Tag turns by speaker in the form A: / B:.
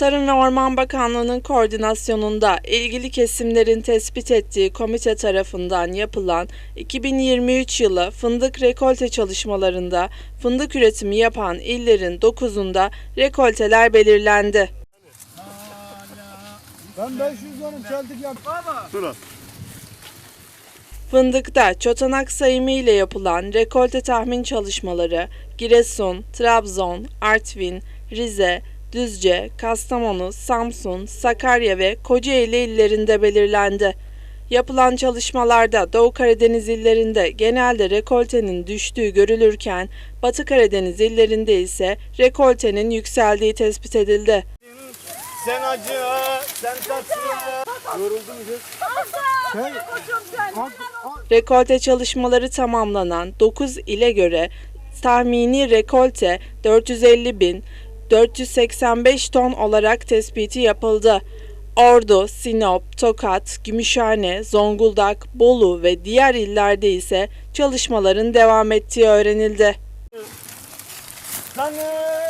A: Tarım ve Orman Bakanlığı'nın koordinasyonunda ilgili kesimlerin tespit ettiği komite tarafından yapılan 2023 yılı fındık rekolte çalışmalarında fındık üretimi yapan illerin 9'unda rekolteler belirlendi.
B: Ben 500 dönüm çeltik yaptım.
A: Fındıkta çotanak sayımı ile yapılan rekolte tahmin çalışmaları Giresun, Trabzon, Artvin, Rize, Düzce, Kastamonu, Samsun, Sakarya ve Kocaeli illerinde belirlendi. Yapılan çalışmalarda Doğu Karadeniz illerinde genelde rekoltenin düştüğü görülürken Batı Karadeniz illerinde ise rekoltenin yükseldiği tespit edildi.
B: Sen acı, sen tatlı. Yoruldun mu kız? Kalk.
A: Rekolte çalışmaları tamamlanan 9 ile göre tahmini rekolte 450 bin 485 ton olarak tespiti yapıldı. Ordu, Sinop, Tokat, Gümüşhane, Zonguldak, Bolu ve diğer illerde ise çalışmaların devam ettiği öğrenildi.
B: Kanı